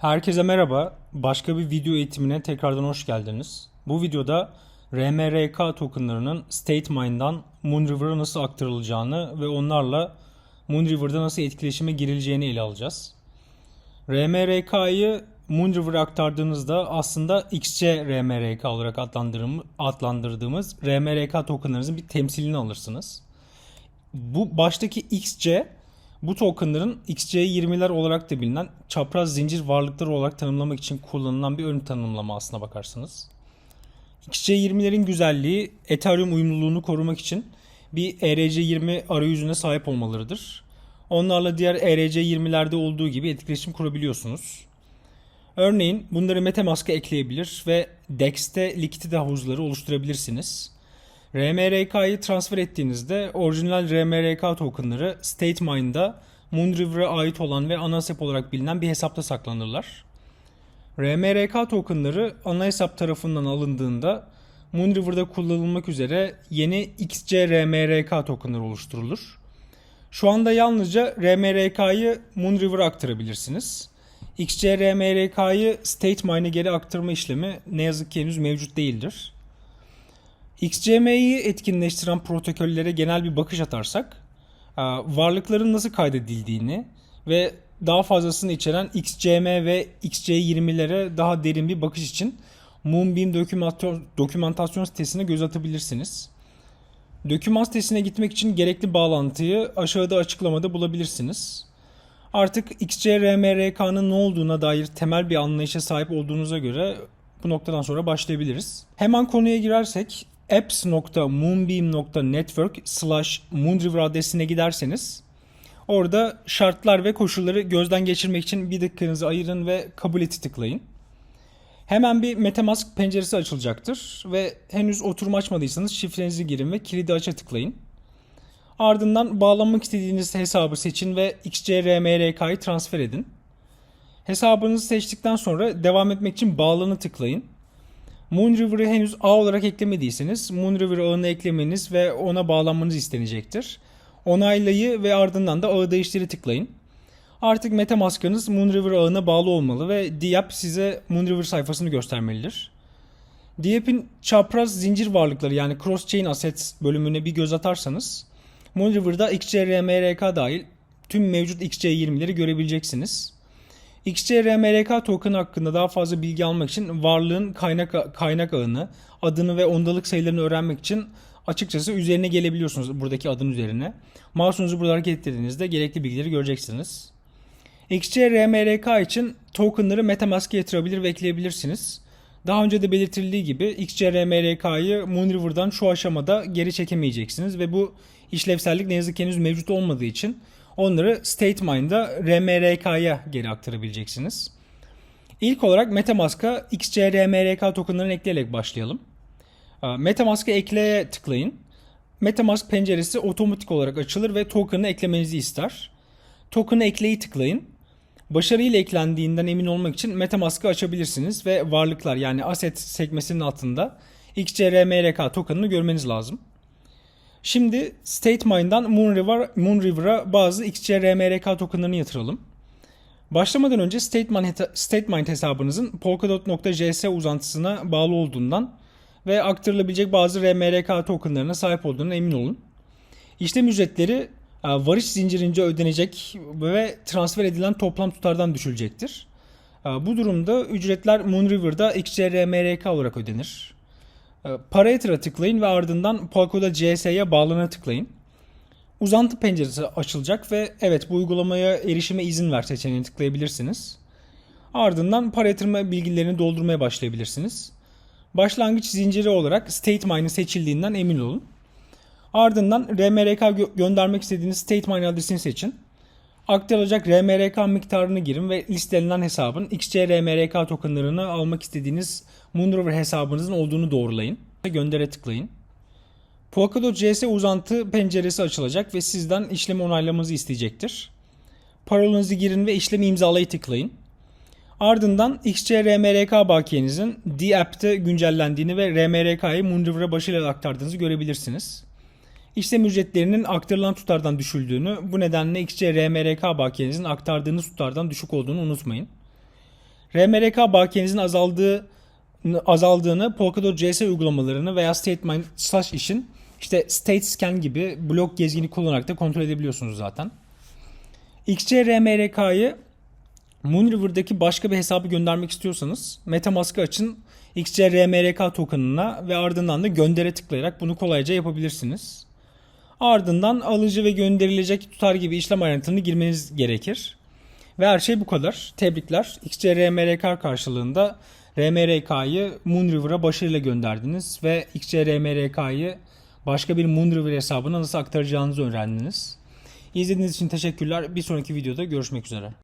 Herkese merhaba. Başka bir video eğitimine tekrardan hoş geldiniz. Bu videoda RMRK tokenlarının StateMine'dan Moonriver'a nasıl aktarılacağını ve onlarla Moonriver'da nasıl etkileşime girileceğini ele alacağız. RMRK'yı Moonriver'a aktardığınızda aslında XC RMRK olarak adlandırdığımız RMRK tokenlarınızın bir temsilini alırsınız. Bu baştaki XC bu tokenların XC20'ler olarak da bilinen çapraz zincir varlıkları olarak tanımlamak için kullanılan bir ön tanımlama aslına bakarsanız. XC20'lerin güzelliği Ethereum uyumluluğunu korumak için bir ERC20 arayüzüne sahip olmalarıdır. Onlarla diğer ERC20'lerde olduğu gibi etkileşim kurabiliyorsunuz. Örneğin bunları MetaMask'a ekleyebilir ve DEX'te likidite havuzları oluşturabilirsiniz. RMRK'yı transfer ettiğinizde orijinal RMRK tokenları StateMine'da Moonriver'a ait olan ve ana hesap olarak bilinen bir hesapta saklanırlar. RMRK tokenları ana hesap tarafından alındığında Moonriver'da kullanılmak üzere yeni XC RMRK tokenları oluşturulur. Şu anda yalnızca RMRK'yı Moonriver'a aktarabilirsiniz. XC RMRK'yı StateMine'e geri aktarma işlemi ne yazık ki henüz mevcut değildir. XCM'yi etkinleştiren protokollere genel bir bakış atarsak, e, varlıkların nasıl kaydedildiğini ve daha fazlasını içeren XCM ve XC20'lere daha derin bir bakış için Moonbeam dokümantasyon, dokümantasyon sitesine göz atabilirsiniz. Doküman sitesine gitmek için gerekli bağlantıyı aşağıda açıklamada bulabilirsiniz. Artık XCRMRK'nın ne olduğuna dair temel bir anlayışa sahip olduğunuza göre bu noktadan sonra başlayabiliriz. Hemen konuya girersek apps.moonbeam.network slash moonriver adresine giderseniz orada şartlar ve koşulları gözden geçirmek için bir dakikanızı ayırın ve kabul eti tıklayın. Hemen bir Metamask penceresi açılacaktır ve henüz oturum açmadıysanız şifrenizi girin ve kilidi aça tıklayın. Ardından bağlanmak istediğiniz hesabı seçin ve XCRMRK'yı transfer edin. Hesabınızı seçtikten sonra devam etmek için bağlanı tıklayın. Moonriver'ı henüz ağ olarak eklemediyseniz Moonriver ağını eklemeniz ve ona bağlanmanız istenecektir. Onaylayı ve ardından da ağı değiştiri tıklayın. Artık Metamask'ınız Moonriver ağına bağlı olmalı ve DApp size Moonriver sayfasını göstermelidir. DApp'in çapraz zincir varlıkları yani Cross Chain Assets bölümüne bir göz atarsanız Moonriver'da XCRMRK dahil tüm mevcut XC20'leri görebileceksiniz. XCRMRK token hakkında daha fazla bilgi almak için varlığın kaynak kaynak ağını, adını ve ondalık sayılarını öğrenmek için açıkçası üzerine gelebiliyorsunuz buradaki adın üzerine. Mouse'unuzu burada hareket ettirdiğinizde gerekli bilgileri göreceksiniz. XCRMRK için tokenları Metamask'e yatırabilir ve ekleyebilirsiniz. Daha önce de belirtildiği gibi XCRMRK'yı Moonriver'dan şu aşamada geri çekemeyeceksiniz ve bu işlevsellik ne yazık ki henüz mevcut olmadığı için onları StateMine'da RMRK'ya geri aktarabileceksiniz. İlk olarak Metamask'a XCRMRK tokenlarını ekleyerek başlayalım. Metamask'a ekleye tıklayın. Metamask penceresi otomatik olarak açılır ve token'ı eklemenizi ister. Token'ı ekleyi tıklayın. Başarıyla eklendiğinden emin olmak için Metamask'ı açabilirsiniz ve varlıklar yani asset sekmesinin altında XCRMRK token'ını görmeniz lazım. Şimdi StateMine'dan Moonriver, Moonriver'a bazı XCRMRK tokenlarını yatıralım. Başlamadan önce StateMine, StateMine hesabınızın Polkadot.js uzantısına bağlı olduğundan ve aktarılabilecek bazı RMRK tokenlarına sahip olduğuna emin olun. İşlem ücretleri e, varış zincirince ödenecek ve transfer edilen toplam tutardan düşülecektir. E, Bu durumda ücretler Moonriver'da XCRMRK olarak ödenir. E, Para yatıra tıklayın ve ardından Polkadot CS'ye bağlana tıklayın. Uzantı penceresi açılacak ve evet bu uygulamaya erişime izin ver seçeneğini tıklayabilirsiniz. Ardından para bilgilerini doldurmaya başlayabilirsiniz. Başlangıç zinciri olarak StateMine'ı seçildiğinden emin olun. Ardından RMRK gö- göndermek istediğiniz StateMine adresini seçin. Aktarılacak RMRK miktarını girin ve listelenen hesabın XCRMRK tokenlarını almak istediğiniz Moonriver hesabınızın olduğunu doğrulayın. Göndere tıklayın. Polkadot CS uzantı penceresi açılacak ve sizden işlemi onaylamanızı isteyecektir. Parolünüzü girin ve işlemi imzalayı tıklayın. Ardından XCRMRK bakiyenizin D-App'te güncellendiğini ve RMRK'yı Moonriver'a başarıyla aktardığınızı görebilirsiniz. İşlem ücretlerinin aktarılan tutardan düşüldüğünü, bu nedenle XCRMRK bakiyenizin aktardığınız tutardan düşük olduğunu unutmayın. RMRK bakiyenizin azaldığı azaldığını Polkadot CS uygulamalarını veya StateMind Slash işin işte StateScan gibi blok gezgini kullanarak da kontrol edebiliyorsunuz zaten. XC RMRK'yı Moonriver'daki başka bir hesabı göndermek istiyorsanız MetaMask'ı açın XC RMRK token'ına ve ardından da göndere tıklayarak bunu kolayca yapabilirsiniz. Ardından alıcı ve gönderilecek tutar gibi işlem ayrıntılarını girmeniz gerekir. Ve her şey bu kadar. Tebrikler. XCRMRK karşılığında RMRK'yı Moonriver'a başarıyla gönderdiniz ve XCRMRK'yı başka bir Moonriver hesabına nasıl aktaracağınızı öğrendiniz. İzlediğiniz için teşekkürler. Bir sonraki videoda görüşmek üzere.